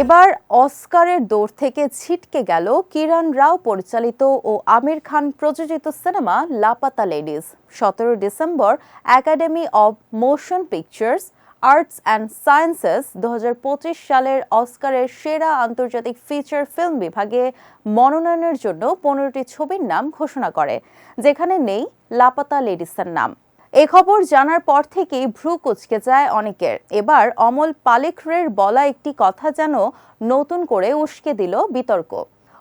এবার অস্কারের দৌড় থেকে ছিটকে গেল কিরণ রাও পরিচালিত ও আমির খান প্রযোজিত সিনেমা লাপাতা লেডিজ সতেরো December Academy of Motion Pictures, Arts and Sciences দু হাজার পঁচিশ সালের অস্কারের সেরা আন্তর্জাতিক ফিচার ফিল্ম বিভাগে মনোনয়নের জন্য পনেরোটি ছবির নাম ঘোষণা করে, যেখানে নেই লাপাতা লেডিসের নাম। এ খবর জানার পর থেকেই ভ্রু কুচকে যায় অনেকের। এবার অমল পালেখরের বলা একটি কথা যেন নতুন করে উস্কে দিল বিতর্ক।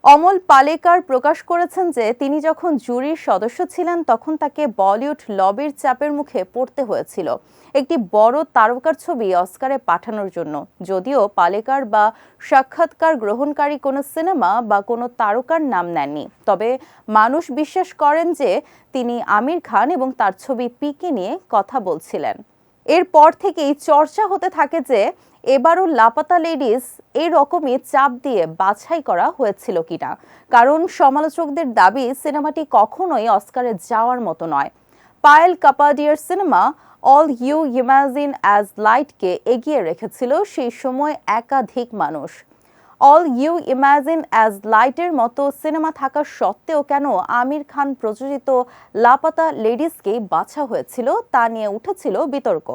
অমল পালেকার প্রকাশ করেছেন যে তিনি যখন জুরির সদস্য ছিলেন, তখন তাকে বলিউড লবির চাপের মুখে পড়তে হয়েছিল। একটি বড় তারকার ছবি অস্কারে পাঠানোর জন্য। যদিও পালেকার বা সাক্ষাৎকার গ্রহণকারী কোনো সিনেমা বা কোনো তারকার নাম নেননি। তবে মানুষ বিশ্বাস করেন যে তিনি আমির খান এবং তার ছবি পিকে নিয়ে কথা বলছিলেন। এরপর থেকেই চর্চা হতে থাকে যে এবারও লাপাতা লেডিস এই চাপ দিয়ে বাছাই করা হয়েছিল কিনা। কারণ সমালোচকদের দাবি, সিনেমাটি কখনোই অস্কারে যাওয়ার মতো নয়। Payal কাপাডিয়ার cinema all you imagine as লাইটকে এগিয়ে রেখেছিল সেই সময় একাধিক মানুষ। অল ইউ ইমাজিন অ্যাজ লাইটের মতো সিনেমা থাকা সত্ত্বেও কেন আমির খান প্রযোজিত লাপাতা লেডিসকেই বাছা হয়েছিল তা নিয়ে উঠেছিল বিতর্ক।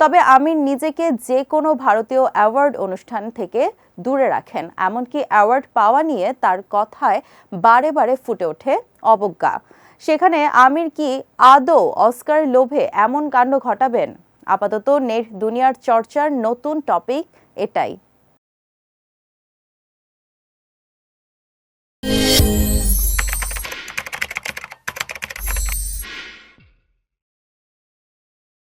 তবে আমির নিজেকে যে কোনো ভারতীয় অ্যাওয়ার্ড অনুষ্ঠান থেকে দূরে রাখেন, এমনকি অ্যাওয়ার্ড পাওয়া নিয়ে তার কথায় বারে বারে ফুটে ওঠে অবজ্ঞা। সেখানে আমির কি আদৌ অস্কার লোভে এমন কাণ্ড ঘটাবেন? আপাতত নেট দুনিয়ার চর্চার নতুন টপিক এটাই। Thank you.